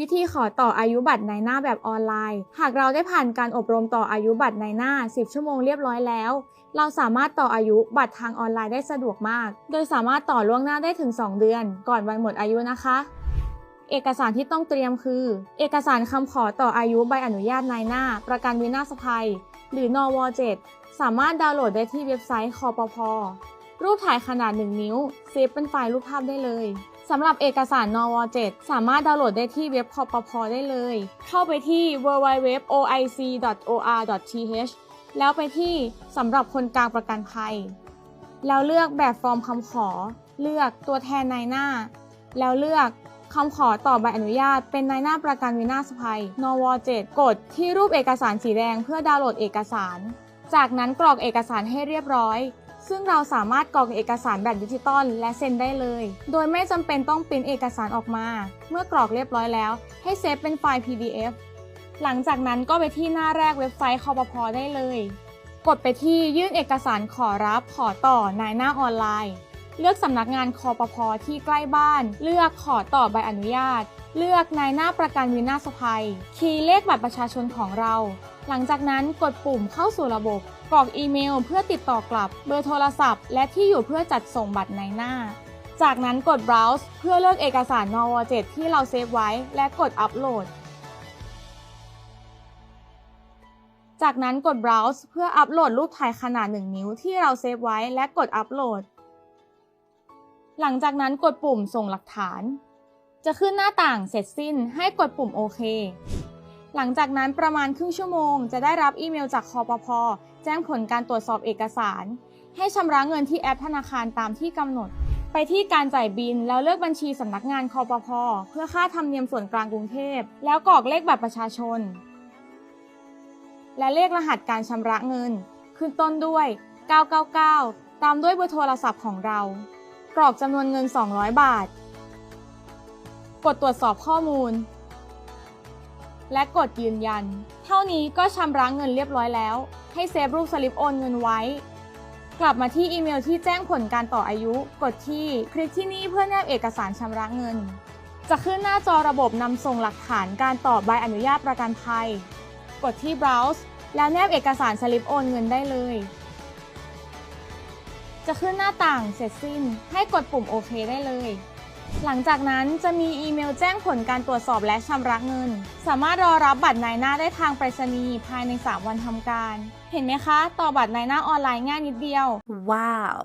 วิธีขอต่ออายุบัตรในหน้าแบบออนไลน์ หากเราได้ผ่านการอบรมต่ออายุบัตรในหน้า 10 ชั่วโมงเรียบร้อยแล้ว เราสามารถต่ออายุบัตรทางออนไลน์ได้สะดวกมาก โดยสามารถต่อล่วงหน้าได้ถึง 2 เดือน ก่อนวันหมดอายุนะคะ เอกสารที่ต้องเตรียมคือ เอกสารคำขอต่ออายุใบอนุญาตนายหน้า ประกันวินาศภัย หรือนว 7 สามารถดาวน์โหลดได้ที่เว็บไซต์คอปพรูปถ่ายขนาด 1 นิ้วเซฟเป็นไฟล์รูปภาพได้เลย สำหรับเอกสารนว7สามารถดาวน์โหลดได้ที่เว็บคอปพอได้เลย เข้าไปที่ www.oic.or.th แล้วไปที่สำหรับคนกลางประกันภัย แล้วเลือกแบบฟอร์มคำขอ เลือกตัวแทนนายหน้า แล้วเลือกคำขอต่อใบอนุญาตเป็นนายหน้าประกันวินาศภัย นว 7 กดที่รูปเอกสารสีแดงเพื่อดาวน์โหลดเอกสาร จากนั้นกรอกเอกสารให้เรียบร้อย ซึ่งเราสามารถกรอกเอกสารแบบดิจิตอลและเซ็นได้เลย โดยไม่จำเป็นต้องปริ้นเอกสารออกมา เมื่อกรอกเรียบร้อยแล้ว ให้เซฟเป็นไฟล์ PDF หลังจากนั้นก็ไปที่หน้าแรกเว็บไซต์คอปพได้เลย กดไปที่ยื่นเอกสารขอรับขอต่อนายหน้าออนไลน์ เลือกสำนักงานคอปพที่ใกล้บ้าน เลือกขอต่อใบอนุญาต เลือกนายหน้าประกันวินาศภัย คีย์เลขบัตรประชาชนของเรา หลังจากนั้นกดปุ่มเข้าสู่ระบบ กรอกอีเมล เพื่อติดต่อกลับ เบอร์โทรศัพท์ และที่อยู่เพื่อจัดส่งบัตรในหน้า จากนั้นกด browse เพื่อเลือกเอกสารนว7ที่เราเซฟไว้ และกดอัปโหลด จากนั้นกด browse เพื่ออัปโหลดรูปถ่ายขนาด 1 นิ้วที่เราเซฟไว้ และกดอัปโหลด หลังจากนั้นกดปุ่มส่งหลักฐาน จะขึ้นหน้าต่างเสร็จสิ้นให้กดปุ่มโอเค หลังจากนั้นประมาณครึ่งชั่วโมง จะได้รับอีเมลจากคอปพแจ้งผลการตรวจสอบเอกสาร ให้ชำระเงินที่แอปธนาคารตามที่กำหนด ไปที่การจ่ายบินแล้วเลือกบัญชีสำนักงานคอปพเพื่อค่าธรรมเนียมส่วนกลางกรุงเทพ แล้วกรอกเลขบัตรประชาชน และเลขรหัสการชำระเงิน ขึ้นต้นด้วย 999 ตามด้วยเบอร์โทรศัพท์ของเรา กรอกจำนวนเงิน 200 บาท กดตรวจสอบข้อมูล และกดยืนยัน เท่านี้ก็ชำระเงินเรียบร้อยแล้ว ให้เซฟรูปสลิปโอนเงินไว้ กลับมาที่อีเมลที่แจ้งผลการต่ออายุ กดที่คลิกที่นี่เพื่อแนบเอกสารชำระเงิน จะขึ้นหน้าจอระบบนำส่งหลักฐานการต่อใบอนุญาตประกันภัย กดที่ browse แล้วแนบเอกสารสลิปโอนเงินได้เลย จะขึ้นหน้าต่างเสร็จสิ้น ให้กดปุ่มโอเคได้เลย หลังจากนั้นจะมีอีเมลแจ้งผลการตรวจสอบและชำระเงิน สามารถรอรับบัตรนายหน้าได้ทางไปรษณีย์ภายใน 3 วันทำการ เห็นไหมคะ ต่อบัตรนายหน้าออนไลน์ง่ายนิดเดียว ว้าว